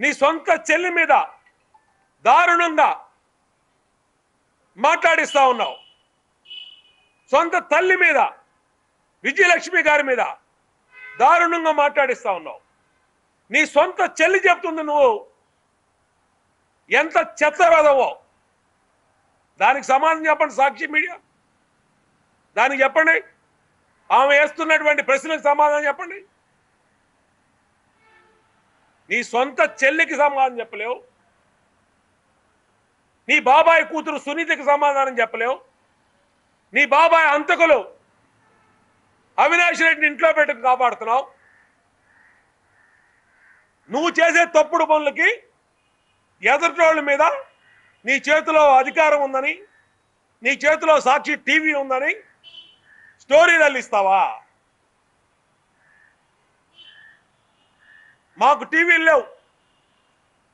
నీ సొంత చెల్లి మీద దారుణంగా మాట్లాడిస్తా ఉన్నావు. సొంత తల్లి మీద విజయలక్ష్మి గారి మీద దారుణంగా మాట్లాడిస్తా ఉన్నావు. నీ సొంత చెల్లి చెప్తుంది నువ్వు. ఎంత చెత్తరదవో దానికి సమాధానం చెప్పండి సాక్షి మీడియా. దానికి చెప్పండి. ఆమె వేస్తున్నటువంటి ప్రశ్నలకు సమాధానం చెప్పండి. నీ సొంత చెల్లికి సమాధానం చెప్పలేవు. నీ బాబాయ్ కూతురు సునీతకి సమాధానం చెప్పలేవు. నీ బాబాయ్ అంతకులు అవినాష్ రెడ్డిని ఇంట్లో పెట్టుకు కాపాడుతున్నావు. నువ్వు చేసే తప్పుడు పనులకి ఎదుటోళ్ళ మీద నీ చేతిలో అధికారం ఉందని నీ చేతిలో సాక్షి టీవీ ఉందని స్టోరీలు అల్లిస్తావా? మాకు టీవీలు లేవు.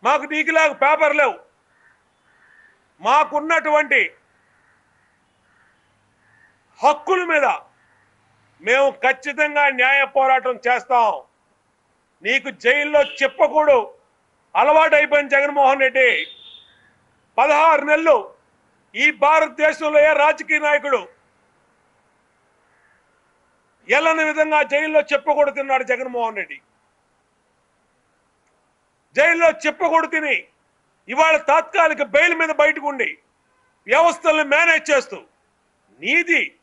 మాకు నీకులాగా పేపర్ లేవు. మాకున్నటువంటి హక్కుల మీద మేము ఖచ్చితంగా న్యాయ పోరాటం చేస్తాం. నీకు జైల్లో చెప్పకూడదు. అలవాటు అయిపోయిన జగన్మోహన్ రెడ్డి. పదహారు నెలలు ఈ భారతదేశంలో ఏ రాజకీయ నాయకుడు ఎల్లని విధంగా జైల్లో చెప్పకూడదు తిన్నాడు జగన్మోహన్ రెడ్డి. జైల్లో చెప్పకూడదు తిని ఇవాళ తాత్కాలిక బెయిల్ మీద బయటకు ఉండి వ్యవస్థలను మేనేజ్ చేస్తూ నీది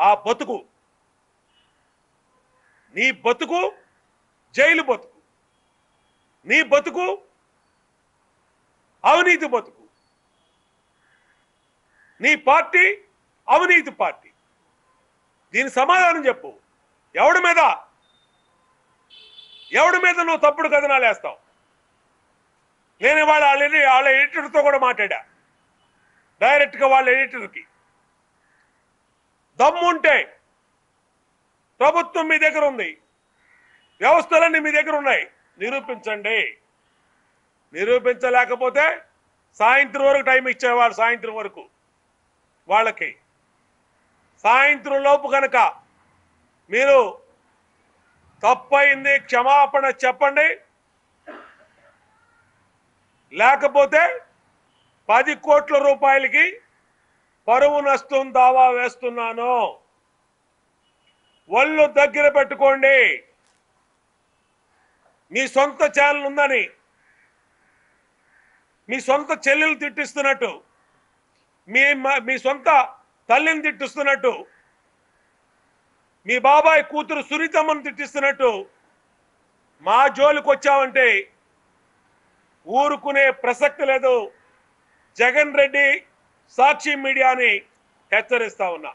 ఆ బతుకు. నీ బతుకు జైలు బతుకు. నీ బతుకు అవినీతి బతుకు. నీ పార్టీ అవినీతి పార్టీ. దీని సమాధానం చెప్పు. ఎవడి మీద? ఎవడి మీద నువ్వు తప్పుడు కథనాలు వేస్తావు? నేను ఇవాళ వాళ్ళ వాళ్ళ ఎడిటర్తో కూడా మాట్లాడా. డైరెక్ట్గా వాళ్ళ ఎడిటర్కి. దమ్ముంటే ప్రభుత్వం మీ దగ్గర ఉంది. వ్యవస్థలన్నీ మీ దగ్గర ఉన్నాయి. నిరూపించండి. నిరూపించలేకపోతే సాయంత్రం వరకు టైం ఇచ్చేవాళ్ళు సాయంత్రం వరకు వాళ్ళకి. సాయంత్రం లోపు కనుక మీరు తప్పయింది క్షమాపణ చెప్పండి. లేకపోతే పది కోట్ల రూపాయలకి పరువు నష్టం దావా వేస్తున్నాను. ఒళ్ళు దగ్గర పెట్టుకోండి. మీ సొంత ఛానల్ ఉందని మీ సొంత చెల్లెలు తిట్టిస్తున్నట్టు మీ మ- మీ సొంత తల్లిని తిట్టిస్తున్నట్టు మీ బాబాయ్ కూతురు సునీతమ్మను తిట్టిస్తున్నట్టు మా జోలికి వచ్చావంటే ఊరుకునే ప్రసక్తి లేదు. జగన్ రెడ్డి సాక్షి మీడియాని హెచ్చరిస్తా ఉన్నా.